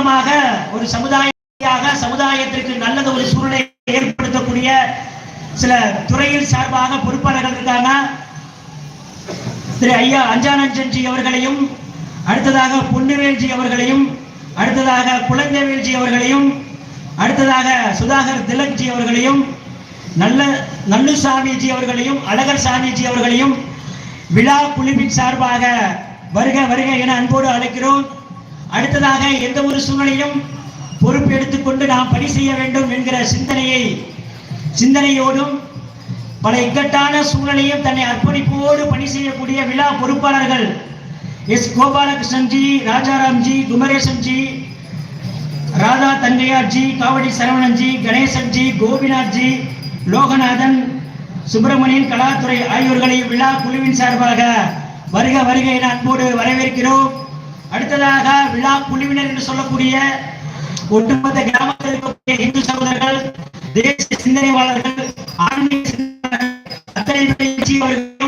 மூலமாக ஒரு சமுதாயாக சமுதாயத்திற்கு நல்லது ஒரு சூழலை ஏற்படுத்தக்கூடிய சில துறையில் சார்பாக பொறுப்பாளர்கள் இருக்காங்க. திரு ஐயா அஞ்சானஞ்சன்ஜி அவர்களையும் அடுத்ததாக பொன்னுவேல்ஜி அவர்களையும் அடுத்ததாக குழந்தைவேல்ஜி அவர்களையும் அடுத்ததாக சுதாகர் திலக்ஜி அவர்களையும் நல்ல நல்லுசாமிஜி அவர்களையும் அழகர் சாமிஜி அவர்களையும் விழா குழுவின் சார்பாக வருக வருக என அன்போடு அழைக்கிறோம். அடுத்ததாக எந்த ஒரு சூழ்நிலையும் பொறுப்பு எடுத்துக்கொண்டு நாம் பணி செய்ய வேண்டும் என்கிற சிந்தனையை சிந்தனையோடும் பல இக்கட்டான சூழ்நிலையும் தன்னை அர்ப்பணிப்போடு பணி செய்யக்கூடிய விழா பொறுப்பாளர்கள் எஸ் கோபாலகிருஷ்ணன்ஜி ராஜாராம்ஜி குமரேசன்ஜி ராதா தங்கையார்ஜி காவடி சரவணன்ஜி கணேசன்ஜி கோபிநாத்ஜி லோகநாதன் சுப்பிரமணியன் கலாத்துறை ஆகியோர்களை விழா குழுவின் சார்பாக வருக வருகை என அன்போடு வரவேற்கிறோம். அடுத்ததாக விழா குழுவினர் என்று சொல்லக்கூடிய ஒட்டுமொத்த கிராமத்தில் இருக்கக்கூடிய இந்து சகோதரர்கள் தேசிய சிந்தனையாளர்கள் ஆன்மீக சிந்தனை அத்தனை பேர்